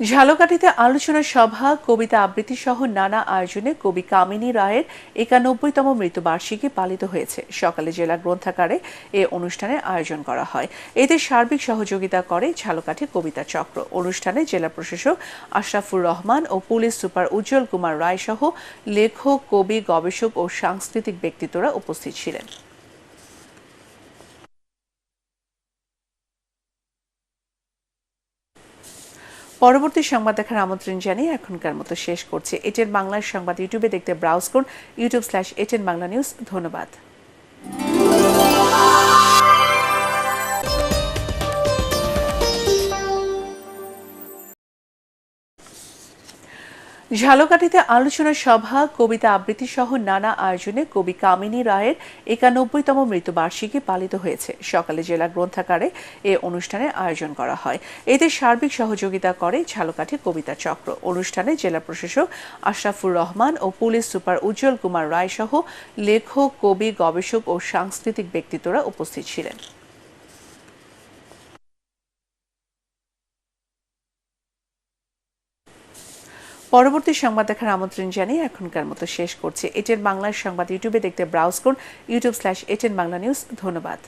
ঝালকাঠিতে আলোচনা সভা, কবিতা আবৃত্তি সহ নানা আয়োজনে কবি কামিনী রায়ের একানব্বইতম মৃত্যুবার্ষিকী পালিত হয়েছে। সকালে জেলা গ্রন্থাগারে এ অনুষ্ঠানের আয়োজন করা হয়। এতে সার্বিক সহযোগিতা করে ঝালকাঠি কবিতা চক্র। অনুষ্ঠানে জেলা প্রশাসক আশরাফুর রহমান ও পুলিশ সুপার উজ্জ্বল কুমার রায় সহ লেখক, কবি, গবেষক ও সাংস্কৃতিক ব্যক্তিত্বরা উপস্থিত ছিলেন। পরবর্তী সংবাদ দেখার আমন্ত্রণ জানিয়ে এখনকার মতো শেষ করছি। এটেন বাংলার সংবাদ ইউটিউবে দেখতে ব্রাউজ করুন। YouTube slash ATN Bangla news ধন্যবাদ। ঝালকাঠিতে আলোচনা সভা, কবিতা আবৃত্তি সহ নানা আয়োজনে কবি কামিনী রায়ের একানব্বইতম মৃত্যুবার্ষিকী পালিত হয়েছে। সকালে জেলা গ্রন্থাগারে এ অনুষ্ঠানের আয়োজন করা হয়। এতে সার্বিক সহযোগিতা করে ঝালকাঠি কবিতা চক্র। অনুষ্ঠানে জেলা প্রশাসক আশরাফুর রহমান ও পুলিশ সুপার উজ্জ্বল কুমার রায় সহ লেখক, কবি, গবেষক ও সাংস্কৃতিক ব্যক্তিত্বরা উপস্থিত ছিলেন। পরবর্তী সংবাদ দেখার আমন্ত্রণ জানিয়ে এখনকার মতো শেষ করছি। এটেন বাংলার সংবাদ ইউটিউবে দেখতে ব্রাউজ করুন। YouTube slash ATN Bangla news ধন্যবাদ।